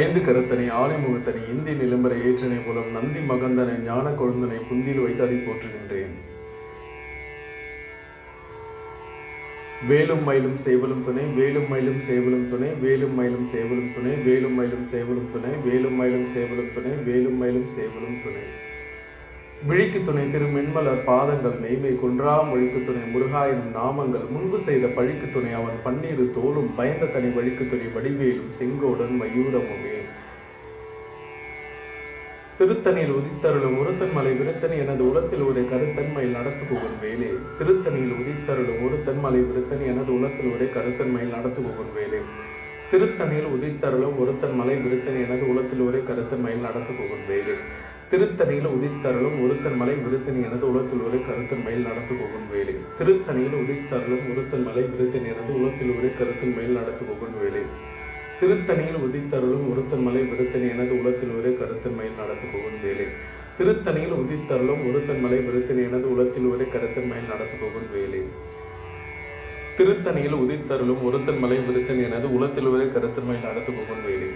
ஐந்து கருத்தனை ஆலிமுகத்தனை இந்தி நிலம்பரை ஏற்றனை மூலம் நந்தி மகந்தனை ஞான கொழுந்தனை புந்தியில் வைத்து அதை போற்றுகின்றேன். வேலும் மயிலும் சேவலும் துணை வேலும் மயிலும் சேவலும் துணை வேலும் மயிலும் சேவலும் துணை வேலும் மயிலும் சேவலும் துணை வேலும் மயிலும் சேவலும் துணை வேலும் மயிலும் சேவலும் துணை. விழிக்கு துணை திருமென்மலர் பாதங்கள் மெய்மை குன்றா மொழிக்கு துணை முருகா எனும் நாமங்கள் முன்பு செய்த பழிக்கு துணை அவன் பன்னீரு தோளும் பயந்த தனி வழிக்கு துணை வடிவேலும் செங்கோடன் மயூரமுமே. திருத்தணியில் உதித்தருளும் ஒருத்தன் மலை விருத்தன் எனது உலத்தில் ஒரு கருத்தன்மையில் நடத்து வேலே. திருத்தணியில் உதித்தருளும் ஒருத்தன் மலை விருத்தன் எனது உலத்தில் ஒரு கருத்தன்மையில் நடத்து வேலே. திருத்தணியில் உதித்தருளும் ஒருத்தன் மலை விருத்தன் எனது உலத்தில் ஒரு கருத்தன்மையில் நடத்து வேலே. திருத்தணியில் உதித்தருளும் ஒருத்தன் மலை விருத்தனி எனது உலத்தில் ஒரு மேல் நடத்து போகும் வேலை. திருத்தணியில் உதித்தருளும் ஒருத்தன் மலை விருத்தனி எனது உலத்தில் ஒரு மேல் நடத்து போகும் வேலை. திருத்தணியில் உதித்தருளும் ஒருத்தன் மலை விருத்தனி எனது உலத்தில் ஒரே மேல் நடத்து போகும் வேலை. திருத்தணியில் உதித்தருளும் ஒருத்தன் மலை விருத்தனி எனது உலத்தில் ஒரே மேல் நடத்து போகும் வேலை. திருத்தணியில் உதித்தருளும் ஒருத்தன் மலை விருத்தன் எனது உலத்தில் ஒரே கருத்தன்மையில் நடத்து போகும் வேலை.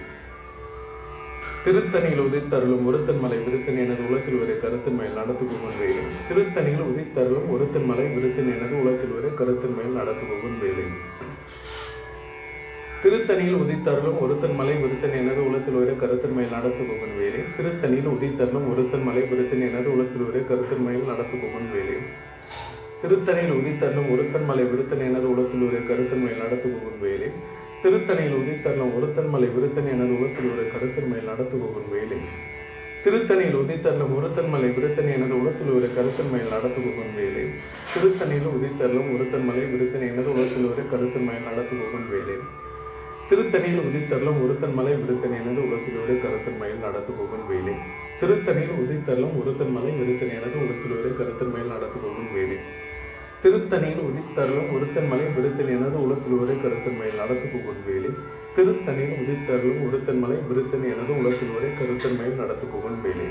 திருத்தணியில் உதித்தருளும் ஒருத்தன் மலை விருத்தன் எனது உலத்தில் ஒரு கருத்தன்மையில் நடத்து போகும் வேலை திருத்தணியில் உதித்தருளும் ஒருத்தன் மலை விருத்தன் எனது உலத்தில் ஒரே கருத்தன்மையில் நடத்து போகும் வேலை திருத்தணியில் உதித்தருளும் ஒருத்தன் மலை விருத்தன் எனது உலத்தில் ஒரு கருத்தன்மையில் நடத்து போகும் வேலை திருத்தணியில் உதித்தருளும் ஒருத்தன் மலை விருத்தன் எனது உலத்தில் ஒரே கருத்தன்மையில் நடத்து போகும் வேலை திருத்தணியில் உதித்தருளும் ஒருத்தன் மலை விருத்தன் எனது உலத்தில் ஒரே கருத்தன்மையில் நடத்து போகும் வேலை திருத்தணியில் உதித்தருளும் ஒருத்தன் மலை என உலத்தில் ஒரு கருத்தன்மையில் நடத்து போகும் வேலை. திருத்தணியில் உதித்தருளும் ஒருத்தன் மலை எனது உலத்தில் ஒரு கருத்தன்மையில் நடத்து போகும் வேலை. திருத்தணியில் உதித்தருளும் ஒருத்தன் மலை எனது உலத்தில் ஒரு கருத்தன்மையில் நடத்து போகும் வேலை. திருத்தணியில் உதித்தருளும் ஒருத்தன் மலை எனது எனது ஒரு கருத்தன்மையில் நடத்து போகும் வேலை. திருத்தணியில் உதித்தருளும் ஒருத்தன் மலை எனது எனது ஒரு கருத்தன்மையில் நடத்து போகும் வேலை. திருத்தணியில் உதித்தருளும் ஒருத்தன் மலை விருத்தன் எனது உலகத்திலோடு கருத்தன்மையில் நடத்து போகும் வேலை திருத்தணியில் உதித்தருளும் ஒருத்தன் மலை விருத்தன் எனது உலகத்திலோடு கருத்தன்மையில் நடத்து போகும் வேலை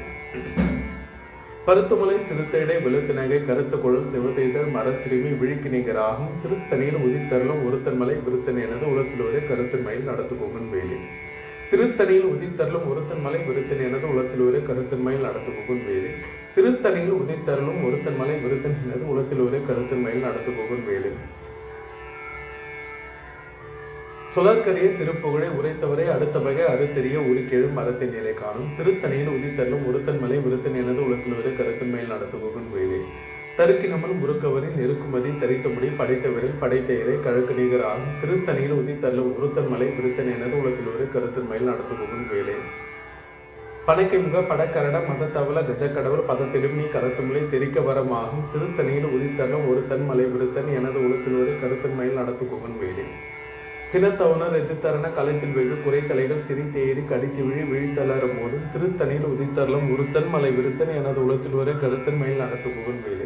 பருத்துமலை சிறுத்தைடை வெளுத்தினகை கருத்த குழல் சிவத்தைதர் மரச்சிறுமி விழிக்கு நிகராகும் திருத்தணியில் உதித்தருளும் ஒருத்தன் மலை விருத்தன் எனது உலகத்திலோரே கருத்தன்மையில் நடத்து போகும் வேலி திருத்தணியில் உதித்தருளும் ஒருத்தன் மலை விருத்தன் எனது உலகத்திலோரே கருத்தன்மையில் மயில் போகும் வேலி திருத்தணியில் உதித்தருளும் ஒருத்தன் மலை விருத்தன் எனது உலகத்திலோரே கருத்தன்மையில் நடந்து போகும் வேலை. சுழற்கரிய திருப்புகழை உரைத்தவரை அடுத்த வகை அறுத்தெறிய உருக்கெழும் மரத்தின் நிலை காணும். திருத்தணியில் உதித்தள்ளும் ஒருத்தன் மலை விருத்தன் எனது உலகத்தில் ஒரு நடந்து போகும் வேலை. தருக்கினமல் முறுக்கவரின் நெருக்குமதி தரித்தபடி படைத்தவரில் படைத்த இறை கழக்கு நீகராகும். திருத்தணியில் உதித்தள்ளும் ஒருத்தன் மலை விருத்தன் எனது உலகத்தில் ஒரு கருத்தன்மையில் நடத்துபவன் வேலை. படைக்குமுக படக்கரட மதத்தவள கஜக்கடவுள் பதத்திலும் நீ கருத்துமுலை தெரிக்க வரமாகும். திருத்தணியில் உதித்தனம் ஒரு தன் மலை விடுத்தன் எனது உலகத்தில் ஒரு கருத்தன்மையில் நடத்துபவன் வேலை சினத்தவனர் எதிர்த்தரண களத்தில் வெகு குறைத்தலைகள் சிரித்தேறி கடித்து விழி விழித்தளரும் போது திருத்தணியில் உதித்தரலும் உருத்தன் மலை விருத்தன் எனது உளத்தில் வரை கருத்தன் மயில் நடத்து புகழ் வேலை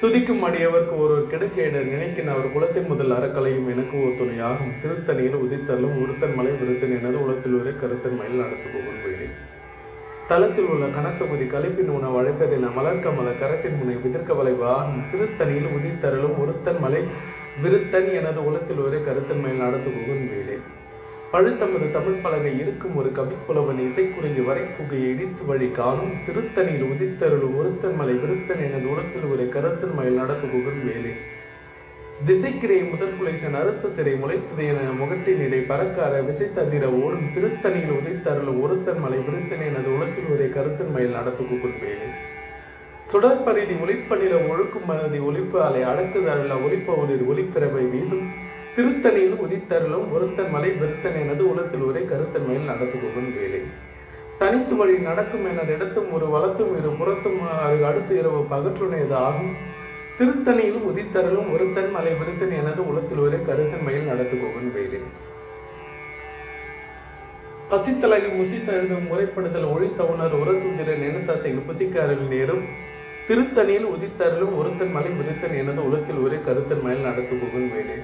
துதிக்கும் அடியவர்க்கு ஒருவர் என நினைக்கின் அவர் குலத்தை முதல் அறக்கலையும் எனக்கு ஒரு துணையாகும். திருத்தணியில் உதித்தரலும் உருத்தன் மலை விருத்தன் எனது உலகத்தில் வரை கருத்தன் மயில் நடத்து புகழ் தளத்தில் உள்ள கனத்தொகுதி கலைப்பின் உணவு அழைப்பதில் மலர்க்கமல கரத்தின் முனை விதிர்க்க வளைவாகும் திருத்தணியில் உதித்தரலும் ஒருத்தன் மலை விருத்தன் எனது உலத்தில் ஒரு கருத்தன்மையில் நடத்து புகழ் பழுத்தமது தமிழ் பலகை இருக்கும் ஒரு கவிப்புலவன் இசைக்குறைந்து வரை புகையை இடித்து வழி காணும் திருத்தணியில் உதித்தருளும் ஒருத்தன் மலை விருத்தன் எனது உலத்தில் ஒரு கருத்தன்மையில் நடத்து புகழ் வேலை திசைக்கிரை முதல் குலைசன் அறுத்த சிறை முளைத்தது என முகட்டின் இடை பறக்கார விசைத்தந்திர ஓடும் திருத்தணியில் உதித்தருளும் ஒருத்தன் மலை விருத்தன் எனது உலகத்தில் ஒரு கருத்தன் மயில் நடத்து புகழ் வேலை சுடற்பரிதி ஒளிப்பணில ஒழுக்கும் மனதை ஒலிப்பு அலை அடக்குதருள ஒலிப்ப ஒளிர் ஒலிப்பிறவை வீசும் திருத்தணியில் உதித்தருளும் ஒருத்தன் மலை விருத்தன் எனது உலத்தில் ஒரே கருத்தன் மேல் நடத்து போகும் வேலை. தனித்து வழி நடக்கும் எனது இடத்தும் ஒரு வளத்தும் இரு புறத்தும் அடுத்து இரவு பகற்றுணையது ஆகும். திருத்தணியில் உதித்தருளும் ஒருத்தன் மலை விருத்தன் எனது உலத்தில் ஒரே கருத்தன் மேல் நடத்து போகும் வேலை. பசித்தலகி முசித்தழுதும் முறைப்படுதல் ஒழித்தவுணர் உரத்துதிர நினைத்தசைகள் புசிக்காரில் நேரும். திருத்தணியில் உதித்தருளும் ஒருத்தன் மலை விருத்தன் எனது உலத்தில் ஒரே கருத்தன் மயில் நடத்து போகும் வேலை.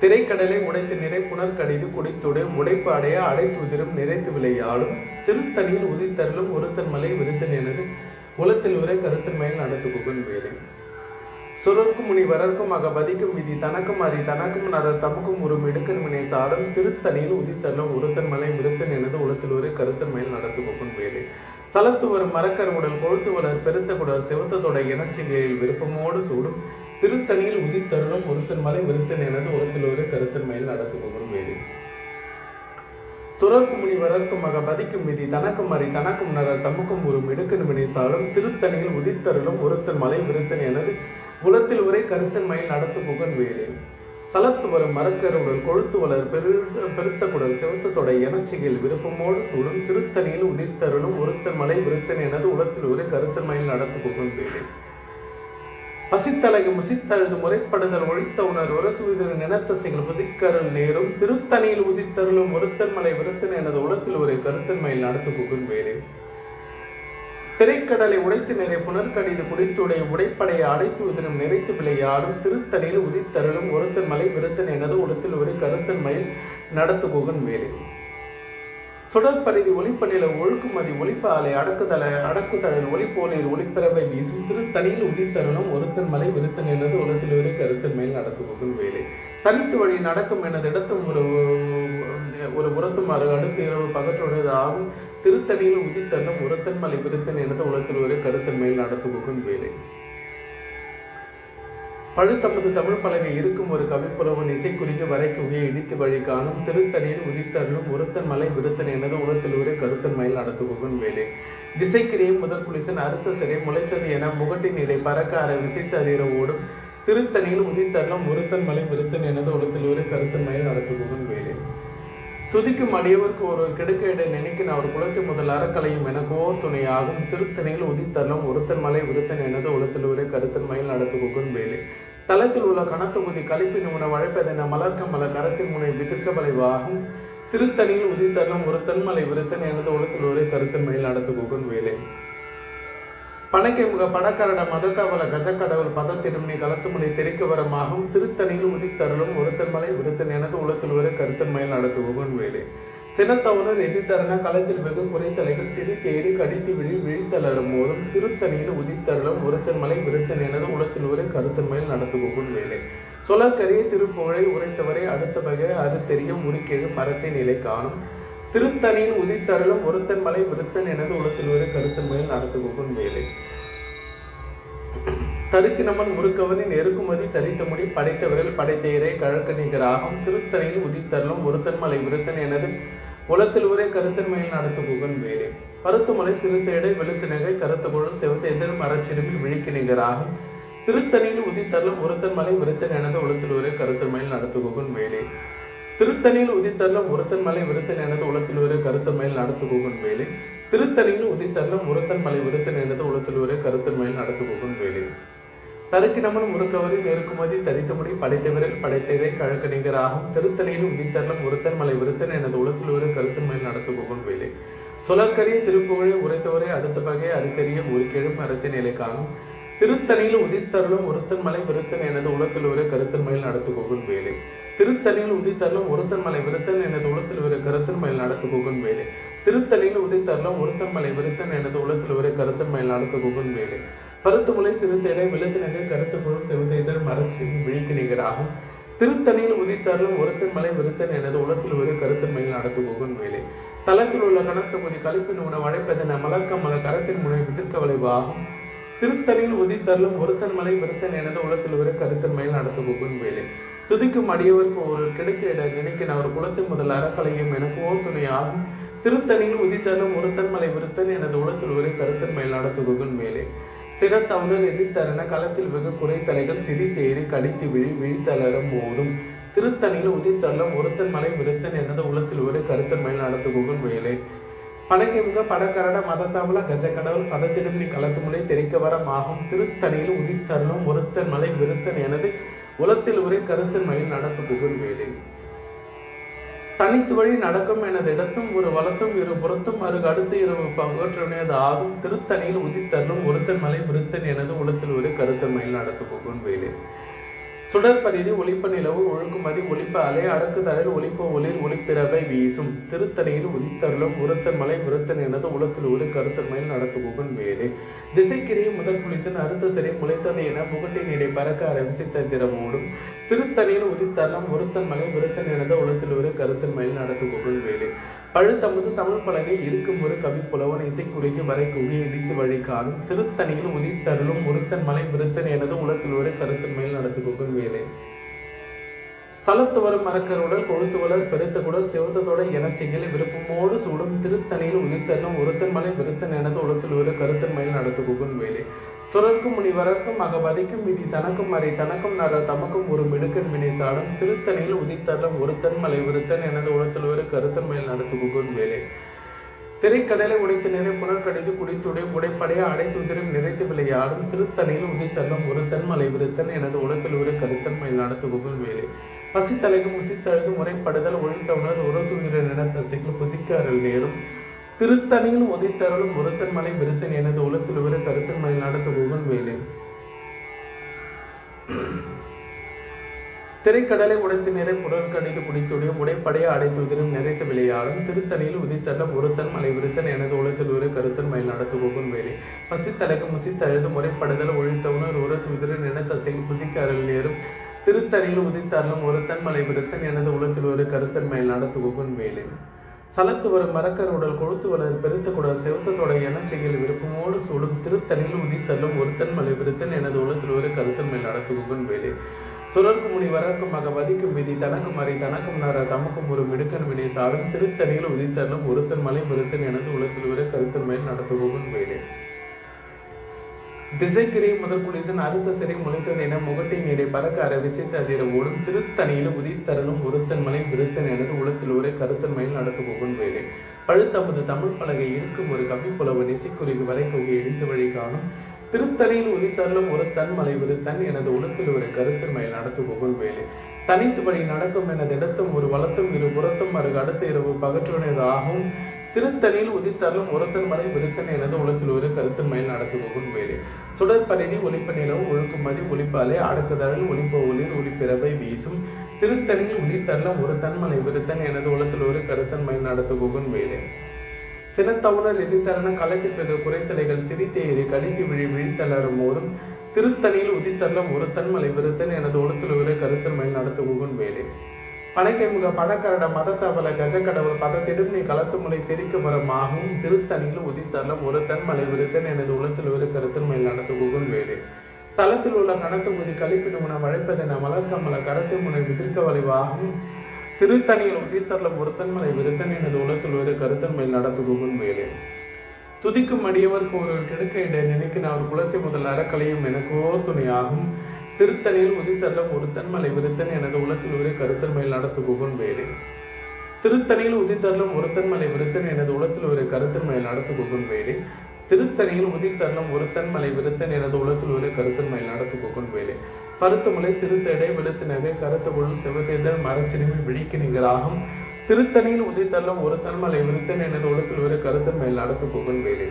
திரைக்கடலை உடைத்து நிறை புனர் கடிது குடித்துடை முடைப்பு அடைய அடைத்து உதிரும் நிறைத்து விளையாடும். திருத்தணியில் உதித்தருளும் ஒருத்தன் மலை விருத்தன் எனது உலத்தில் உரை கருத்தன் மேல் நடத்து குகன் வேலை. சுரர்க்கும் முனி வரர்க்கும் அகபதிக்கும் விதி தனக்கும் அறி தனக்கும் நரர் தமக்கும் ஒரு மிடுக்கன் வினை சாடும் திருத்தணியில் உதித்தருளும் ஒருத்தன் மலை விருத்தன் எனது உலத்தில் உரை கருத்தன் மேல் நடத்து குகன் வேலை. சலத்து வரும் மரக்கர் உடல் கொழுத்து வளர் பெருத்த குடல் சிவத்த தொடை விருப்பமோடு சூடும். திருத்தணியில் உதித்தருளும் ஒருத்தன் மலை விருத்தன் எனது உலத்தில் ஒரு கருத்தன் மேல் நடத்துபவரும் வேறு. சுரர்க்கும் முனி வரர்க்கும் மக பதிக்கும் விதி தனக்கும் அறி தனக்கும் நரர் தமக்கும் ஒரு மிடுக்கன் வினை திருத்தணியில் உதித்தருளும் ஒருத்தன் மலை விருத்தன் எனது குலத்தில் உரை கருத்தன் மயில் நடத்து புகன் வேறு. சலத்து வரும் மரக்கருடன் கொழுத்து வளர் பெரு பெருத்த குடல் சிவத்த தொடை எனச்சிகையில் விருப்பமோடு சூடும் திருத்தணியில் உதித்தருளும் ஒருத்தன் மலை விருத்தன் எனது உலத்தில் உரை கருத்தன் மயில் நடத்து புகன் வேறு. பசித்தலையும் முசித்தழுது முறைப்படுதல் ஒழித்த உணர் உரத்துவிதர் நினத்தசைகள் புசிக்கரல் நேரும். திருத்தணியில் உதித்தருளும் ஒருத்தன் மலை விருத்தன் எனது உலத்தில் ஒரு கருத்தன் மயில் நடத்து புகன் வேலே திரைக்கடலை உடைத்து நிறை புனர்கடிது குடித்துடைய உடைப்படையை அடைத்து உதிரும் நிறைத்து விளையாடும் திருத்தணியில் உதித்தருளும் ஒருத்தன் மலை விருத்தன் எனது உலத்தில் ஒரு கருத்தன் மயில் நடத்து குகன் வேலை சுடற்பரிதி ஒளிப்பணில ஒழுக்குமதி ஒளிப்பாலை அடக்குதல அடக்குதலில் ஒளிப்போலில் ஒளிப்பிறவை வீசும் திருத்தணியில் உதித்தருளும் ஒருத்தன் மலை விருத்தன் எனது உலத்தில் ஒரு கருத்தன் மேல் நடத்து குகன் வேலை. தனித்து வழி நடக்கும் எனது இடத்தும் ஒரு ஒரு உரத்துமாறு அடுத்த இரவு பகற்றுடையது ஆகும். திருத்தணியில் உதித்தருளும் உரத்தன் மலை விருத்தன் எனது உலகத்தில் ஒரு கருத்தன் மேல் நடத்துகுகன் வேலை. பழுத்தமது தமிழ் பலகை இருக்கும் ஒரு கவிப்புலவன் இசைக்குறிக்கு வரைக்குகையை இடித்து வழி காணும் திருத்தணியில் உதித்தருளும் ஒருத்தன் மலை விருத்தன் எனது உலகத்தில் ஒரு கருத்தன் மயில் நடத்துகுகன் வேலை. திசைக்கிரியும் முதல் புலிசன் அறுத்த சிறை முளைத்தது என முகட்டின் இடை பறக்க அற விசைத்து அதிர ஓடும் திருத்தணியில் உதித்தருளும் உருத்தன் மலை விருத்தன் எனது உலகத்தில் ஒரு கருத்தன் மயில் நடத்துகுகன் வேலை. துதிக்கும் அடியவருக்கு ஒரு கெடுக்கையிட நினைக்கின் அவர் குலத்தை முதல் அறக்கலையும் எனக்கோ துணையாகும் திருத்தணியில் உதித்தரலும் ஒருத்தன் மலை விருத்தன் எனது உலத்தில் ஒரு கருத்தன் மயில் நடத்து குகன் வேலை. தளத்தில் உள்ள கணத்தொகுதி கழிப்பின் உணவு அழைப்பதென மலர்க்க மல கரத்தின் முனை விதிர்க்க வளைவாகும். திருத்தணியில் உதித்தல்லும் ஒரு தன்மலை விருத்தன் எனது உலகத்தில் ஒரே கருத்தன் மயில் நடத்து வேலை. பணக்கை முக படக்கரட மதத்தவள கஜக்கடவுள் பதத்திடும் நீ கலத்துமுனை தெரிக்க வரமாகும். திருத்தணியில் உதித்தருளும் ஒருத்தன் மலை விருத்தன் எனது உலகத்தில் ஒரு கருத்தன் மயில் நடத்து குகன் வேலை. சினத்தவனர் எதிர்த்தரன களத்தில் வெகு குறைத்தலைகள் சிறு கடித்து விழி விழித்தளரும் போதும் திருத்தணியில் உதித்தருளும் ஒருத்தன் மலை விருத்தன் எனது உலத்தின் ஒரு கருத்தன் மேல் நடந்து போகும் வேலை. சொலக்கரிய திருப்புகழை உரைத்தவரை அடுத்த வகை அது தெரியும் உருக்கெழு மரத்தின் நிலை காணும். திருத்தணியில் உதித்தருளும் ஒருத்தன் மலை விருத்தன் எனது உலகத்தில் ஒரு கருத்தன் மேல் நடத்துகுன் வேலை. தருக்கினமன் முறுக்கவனின் எருக்குமதி தரித்த முடி படைத்தவர்கள் படைத்த இறை கழக்க நிகராகும் திருத்தணியில் உதித்தருளும் ஒருத்தன் மலை விருத்தன் எனது உலத்தில் ஒரே கருத்தன் மேல் நடத்துகுகன் வேலை பருத்துமலை சிறுத்தேடை வெளுத்து நகை கருத்த குழல் செவத்த எதிரும் மரச்சிறுமில் விழிக்கு நிகராகும். திருத்தணியில் உதித்தள்ளும் ஒருத்தன் மலை விருத்தன் எனது உலத்தில் ஒரே கருத்தன் மேல் நடத்துகுகன் வேலே திருத்தணியில் உதித்தள்ளும் ஒருத்தன் மலை விருத்தன் எனது உலத்தில் உரை கருத்து மேல் நடத்து போகும் வேலே திருத்தணியில் உதித்தள்ளும் ஒருத்தன் மலை விருத்தன் எனது உலத்தில் ஒரு கருத்தன் நடத்து போகும் வேலை தருக்கினமன் முறுக்கவரின் நெருக்குமதி தரித்தபடி படைத்தவரில் படைத்ததை கழக்க நிகராகும் திருத்தணியில் உதித்தருளும் ஒருத்தன் மலை விருத்தன் எனது உலத்தில் ஒரு கருத்து மேல் நடத்து போகும் வேலை. சொலற்கரிய திருப்புகழை உரைத்தவரை அடுத்த பகை அறுத்தறிய ஒரு கெழும் நிலை காணும். திருத்தணியில் உதித்தருளும் ஒருத்தன் மலை விருத்தன் எனது உலத்தில் ஒரு கருத்தன் மேல் நடத்து போகும் வேலை. திருத்தணியில் உதித்தருளும் ஒருத்தன் மலை விருத்தன் எனது உலத்தில் ஒரு கருத்தன் மயில் நடத்து குகன் வேலை. திருத்தணியில் உதித்தருளும் ஒருத்தன் மலை விருத்தன் எனது உலத்தில் ஒரு கருத்தன் மயில் நடத்து குகன் வேலை. பருத்து முலை சிறுத்தேனை விழுத்து கருத்து பொருள் செவந்த மறைச்சி விழிக்கு நிகராகும். திருத்தணியில் உதித்தருளும் ஒருத்தன் மலை விருத்தன் எனது உலத்தில் ஒரு கருத்தன் மயில் நடத்து குகன் வேலை. தளத்தில் உள்ள கணத்தபதி கழிப்பின் உணவு அழைப்பதென மலர்க்க மல கரத்தின் முனை விதிர்க்க விளைவாகும் திருத்தணியில் உதித்தருளும் ஒருத்தன் மலை விருத்தன் எனது உலத்தில் ஒரு கருத்தன் மயில் நடத்து குகன் வேலை. துதிக்கும் அடியவருக்கு ஒரு கிடைக்க இட நினைக்கின் அவர் குலத்தின் முதல் அறக்கலையும் எனக்கு ஓர் துணையாகும். திருத்தணியில் உதித்தலும் ஒருத்தன் மலை விருத்தன் எனது உலத்தில் ஒரு கருத்தன் மேல் போகும் மேலே சிறத்தவர்கள் எதிர்த்தரன களத்தில் வெகு குறைத்தலைகள் சிறி தேறி கடித்து விழி விழித்தளரும் போதும் திருத்தணியில் உதித்தள்ளம் ஒருத்தன் மலை விருத்தன் எனது உலத்தில் ஒரு கருத்தன் மேல் நடத்துகுகன் வேலை படக்கிமுக படக்கரட மதத்தாவுல கஜக்கடவுள் பதத்திடும் நீ களத்து முனை தெரிக்க வரமாகும். திருத்தணியில் உதித்தள்ளும் ஒருத்தன் மலை விருத்தன் எனது உலத்தில் ஒரே கருத்தன் மயில் நடத்து புகழ் வேலை தனித்து வழி நடக்கும் எனது இடத்தும் ஒரு வளத்தும் இரு புறத்தும் அருகு அடுத்து இரவு பகற்றுடையது ஆகும். திருத்தணியில் உதித்தருளும் ஒருத்தன் மலை விருத்தன் எனது உலத்தில் ஒரு கருத்தன் மயில் நடத்து போகும் வேலை. சுடற்பரிதி ஒளிப்ப நிலவு ஒழுக்குமதி ஒளிப்ப அலை அடக்குதலில் ஒளிப்ப ஒளிர் ஒளிப்பிறவை வீசும். திருத்தணியில் உதித்தருளும் உருத்தன் மலை விருத்தன் எனது உலத்தில் ஒரு நடத்து நடத்துகுகன் வேறு திசைக்கிரியும் முதல் புலிசன் அறுத்த சிறை முளைத்தது என புகட்டின் இடை பறக்க அரவிசித்த திரவோடும் திருத்தணியில் உதித்தருளும் உருத்தன் மலை உருத்தன் எனது உலத்தில் ஒரு நடத்து நடத்துகுகன் வேறு பழுத்தமுது தமிழ் பலகை இருக்கும் ஒரு கவி புலவன் இசைக்குறைக்கு வரை குகி இடித்து வழி காணும். திருத்தணியில் உதித்தருளும் முருத்தன் மலை விருத்தன் எனது உலத்தில் ஒரு கருத்தின் மேல் நடத்துகோக்கும் வேலை. சலத்து வரும் மரக்கருடல் கொழுத்து வளர் பெருத்த குடல் என எனச்சிகளை விருப்பமோடு சூடும். திருத்தணியில் உதித்தருளும் ஒருத்தன் மலை விருத்தன் எனது உலத்தில் ஒரு கருத்தின் மேல் நடத்துகோக்கும் வேலை. சுரர்க்கும் முனிவரர்க்கும் அகபதிக்கும் விதி தனக்கும் அறை தனக்கும் நர தமக்கும் ஒரு மிடுக்கன் வினை சாடும் திருத்தணியில் உதித்தளம் ஒருத்தன் மலை விருத்தன் எனது உலத்தில் ஒரு கருத்தன் மேல் நடத்துகுகன் வேலை. திரைக்கடலை உடைத்து நிறை புனர்கடித்து குடித்துடை உடைப்படைய அடைத்துதிரும் நிறைத்து விளையாடும் திருத்தணியில் உதித்தருளும் ஒரு தன்மலை விருத்தன் எனது உலத்தில் ஒரு கருத்தன் மேல் நடத்துகுகன் வேலை. பசித்தலைக்கு முசித்தழுது முறைப்படுதல் ஒழித்தவுணர் உறவுகிற தசைகள் புசிக்க அருள் நேரும் திருத்தணியில் உதித்தருளும் ஒருத்தன் மலை விருத்தன் எனது உலத்தில் உயர கருத்தன் மலை நடத்துகுகன் வேலை. திரைக்கடலை உடைத்து நிறை புடல் கடித்து குடித்துடையும் உடைப்படைய அடைத்துதிரும் நிறைத்து விளையாடும் திருத்தணியில் உதித்தள்ள ஒருத்தன் மலை விருத்தன் எனது உலகத்தில் ஒரு கருத்தன் மயில் நடத்துகோகும் வேலை. பசித்தலைக்கு முசித்தழுது முறைப்படுதல் ஒழித்தவுணர் உரத்து என நினைத்தசையில் புசிக்க அருள் நேரும். திருத்தணியில் உதித்தரலும் ஒருத்தன் மலை விருத்தன் எனது உலகத்தில் ஒரு கருத்தன் மயில் நடத்துகோகும் வேலை. சலத்து வரும் மரக்கர் உடல் கொழுத்து வளர் பெருத்த குடல் செவத்தத்தோட எண்ணச்செய்கள் விருப்பமோடு சூடும் திருத்தணியில் உதித்தள்ளும் ஒருத்தன் மலை விருத்தன் எனது உலகத்தில் ஒரு கருத்தன் மேல் நடத்துகுகன் வேலை. சுரர்க்கு முனி வரக்கும் மக வதிக்கும் விதி தனக்கும் அறி தனக்கும் நர தமக்கும் ஒரு மிடுக்கன் வினை சாரும் திருத்தணியில் உதித்தள்ளும் ஒருத்தன் மலை விருத்தன் எனது உலகத்தில் ஒரு கருத்தன் மேல் நடத்துகுகன் வேலை. திசைக்கிரை முதல் அறுத்த சிறை முளைத்தது என முகட்டின் நீரை பறக்க அற விசைத்து அதிர ஓடும் திருத்தணியில் உதித்தரலும் ஒருத்தன் மலை விருத்தன் எனது உளத்தில் ஒரே கருத்தன் மயில் நடத்து போகும் வேலை. பழுத்தமது தமிழ் பலகை இருக்கும் ஒரு கவி புலவு இசைக்குறிக்கு வரை கொகை இடித்து வழி காணும். திருத்தணியில் உதித்தரலும் ஒரு தன் மலை விருத்தன் எனது உளத்தில் ஒரு கருத்தன் மயில் நடத்து போகும் வேலை. தனித்து வழி நடக்கும் எனது இடத்தும் ஒரு வளத்தும் இரு புறத்தும் அருகு அடுத்த இரவு பகற்றுடையதாகவும் திருத்தணியில் உதித்தருளும் ஒருத்தன் மலை விருத்தன் எனது உலகத்தில் ஒரு கருத்தன் மயில் நடத்து போகும் வேலை சுடற்பரிதி ஒளிப்ப நிலவு ஒழுக்குமதி ஒளிப்பாலை அடக்குதழல் ஒளிப்ப ஒளிர் ஒளிப்பிறவை வீசும். திருத்தணியில் உதித்தருளும் ஒரு தன்மலை விருத்தன் எனது உலகத்தில் ஒரு கருத்தன் மயில் நடத்து போகும் வேலை சினத்தவுணர் எதிர்த்தரண கலக்கி பிறகு குறைத்தலைகள் சிரித்தேறி கடித்து விழி விழித்தளரும் போதும் திருத்தணியில் உதித்தருளும் ஒரு தன்மலை விருத்தன் எனது உலகத்தில் ஒரு கருத்தன் மயில் நடத்து போகும் வேலை பனைக்கைமுக படக்கரட மதத்தவல கஜக்கடவுள் பதத்திடும் நீ களத்து தெரிக்க மரமாகும் திருத்தணியில் உதித்தரலம் ஒரு தன்மலை விருத்தன் எனது உலத்தில் ஒரு கருத்தன் மேல் நடத்து குகுன் வேலை தளத்தில் உள்ள கணத்து முதி கழிப்பின் உண மழைப்பதென மலர்கமல கரத்து முனை விதிர்க்க வளைவாகும் திருத்தணியில் உதித்தரலம் ஒரு தன்மலை விருத்தன் எனது உலத்தில் ஒரு கருத்தன் மேல் நடத்து குகுன் வேலை துதிக்கும் அடியவர்க்கு ஒரு கிடக்க இட நினைக்கின அவர் குலத்தை முதல் அறக்கலையும் எனக்கோர் துணையாகும். திருத்தணியில் உதித்தல்லம் ஒரு தன்மலை விருத்தன் எனது உலத்தில் ஒரு கருத்தன் மேல் நடத்து குகன் வேறு. திருத்தணியில் உதித்தல்லம் ஒரு தன்மலை விருத்தன் எனது உலத்தில் ஒரு கருத்தன் மேல் நடத்து குகன் வேலை திருத்தணியில் உதித்தரலும் ஒரு தன்மலை விருத்தன் எனது உலத்தில் ஒரு கருத்தன் மேல் நடத்து குகன் வேலை பருத்தமலை சிறுத்தடை வெளுத்து நகை கருத்த பொருள் செவத்தேதல் மரச்சிறுமி விழிக்கு நிகராகும். திருத்தணியில் உதித்தல்லம் ஒரு தன்மலை விருத்தன் எனது உலத்தில் ஒரு கருத்தன் மேல் நடத்து குகன் வேலை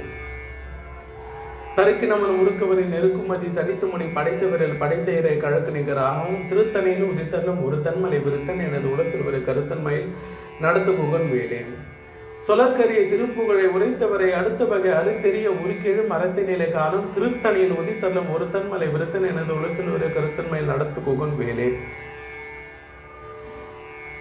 தருக்கு நமன் உடுக்கவரின் நெருக்குமதி தனித்து முடி படைத்த படைத்த இறை கழக்கு நிகராகவும் திருத்தனையில் உதித்தன்னும் ஒரு தன்மலை விருத்தன் எனது உலத்தில் ஒரு கருத்தன்மையில் நடத்து புகழ் வேலேன் சொலக்கரிய திருப்புகழை உரைத்தவரை அடுத்த வகை அறுத்தெறிய உருக்கெழும் மரத்தினிலை காணும் திருத்தணியில் உதித்தள்ளும் ஒரு தன்மலை விருத்தன் எனது உலகத்தில் ஒரு கருத்தன்மையில் நடத்து புகழ் வேலே.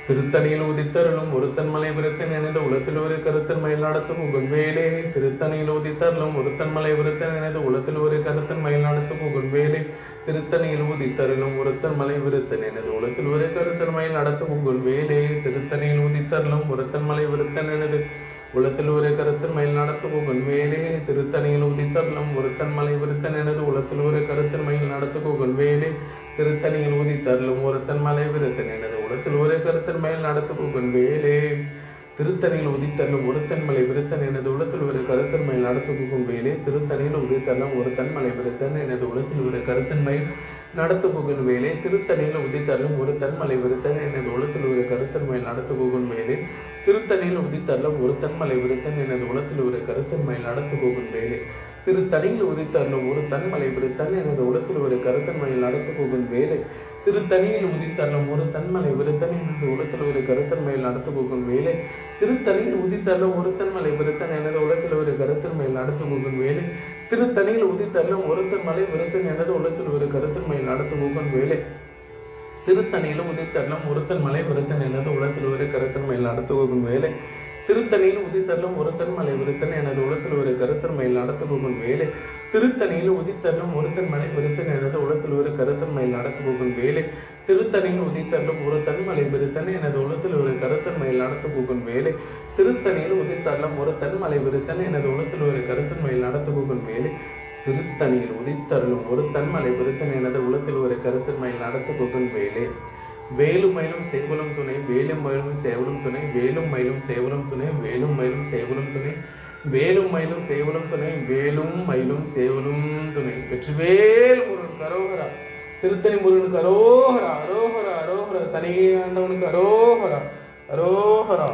திருத்தணியில் உதித்தருளும் ஒருத்தன் மலை விருத்தன் எனது உலத்தில் ஒரு கருத்தன் மயில் நடத்தும் உகன்வேலே. திருத்தணியில் உதித்தருளும் ஒருத்தன் மலை விருத்தன் எனது உலத்தில் ஒரு கருத்தன் மயில் நடத்தும் உகன்வேலே. திருத்தணியில் உதித்தருளும் ஒருத்தன் மலை விருத்தன் எனது உலத்தில் ஒரு கருத்தன் மயில் நடத்தும் உகன்வேலே. திருத்தணியில் உதித்தருளும் ஒருத்தன் மலை விருத்தன் எனது உலத்தில் ஒரு கருத்தன் மயில் நடத்தும் உகன்வேலே. திருத்தணியில் உதித்தருளும் ஒருத்தன் மலை விருத்தன் எனது உலத்தில் ஒரு கருத்தன் மயில் நடத்தும் உகன்வேலே. திருத்தணியில் உதித்தருளும் ஒருத்தன் மலை விருத்தன் எனது உலத்தில் ஒரே கருத்தன் மயில் நடத்துபவன் வேலே. திருத்தணியில் உதித்தன்னும் ஒரு தன்மலை விருத்தன் எனது உலத்தில் ஒரு கருத்தன் மேல் நடத்துபவன் வேலே. திருத்தணியில் உதித்தன்னும் ஒரு தன்மலை விருத்தன் எனது உலத்தில் ஒரு கருத்தன் நடத்து போகும் வேலே. திருத்தணியில் உதித்தருளும் ஒரு தன்மலை விருத்தன் எனது உலத்தில் ஒரு கருத்தன் மயில் போகும் வேலே. திருத்தணியில் உதித்தருளும் ஒரு தன்மலை விருத்தன் எனது உலத்தில் ஒரு கருத்தன் மயில் போகும் வேலே. திருத்தணியில் உதித்தருளும் ஒரு தன்மலை விருத்தன் எனது உலத்தில் ஒரு கருத்தன் நடத்து போகும் வேலை. திருத்தணியில் உதித்தள்ளும். ஒரு தன்மலை விருத்தன் எனது உலகத்தில் ஒரு கருத்தன்மையில் மேல் நடத்து போகும் வேலை. திருத்தணியில் உதித்தள்ளும் ஒரு தன்மலை விருத்தன் எனது உலகத்தில் ஒரு கருத்தன்மையில் மேல் நடத்து போகும் வேலை. திருத்தணியில் உதித்தள்ளும் ஒருத்தன் மலை விருத்தன் எனது உலகத்தில் ஒரு கருத்தன்மையில் நடத்து போகும் வேலை. திருத்தணியில் உதித்தள்ளும் ஒருத்தன் மலை விருத்தன் எனது உலகத்தில் ஒரு கருத்தன் மேல் நடத்து போகும் வேலை. திருத்தணியில் உதித்தள்ளும் ஒருத்தன் மலை விருத்தன் எனது உலகத்தில் ஒரு கருத்தன்மையில் மேல் நடத்து போகும் வேலை. திருத்தணியில் உதித்தள்ளும் ஒருத்தன் மலை விருத்தன் எனது உலகத்தில் ஒரு கருத்தன் மயில் நடத்து போகும் வேலை. திருத்தணியில் உதித்தள்ளும் ஒரு தன்மலை விருத்தன் எனது உலகத்தில் ஒரு கருத்தன் மயில் நடத்து போகும் வேலை. திருத்தணியில் உதித்தள்ளும் ஒரு தன்மலை விருத்தன் எனது உலகத்தில் ஒரு கருத்தன் மயில் நடத்து போகும் வேலை. திருத்தணியில் உதித்தருளும் ஒரு தன்மலை விருத்தன் எனது உலகத்தில் ஒரு கருத்தன் மயில் நடத்து போகும் வேலை. வேலும் மயிலும் சேவலும் துணை வேலும் மயிலும் சேவலும் துணை வேலும் மயிலும் சேவலும் துணை வேலும் மயிலும் சேவலும் துணை வேலும் மயிலும் சேவலும் துணை வேலும் மயிலும் சேவலும் துணை வெற்றிவேல் முருகன் கரோகரா திருத்தணி முருகனுக்கு அரோகரா அரோகரா அரோகரா தனியே ஆண்டவனுக்கு அரோகரா அரோகரா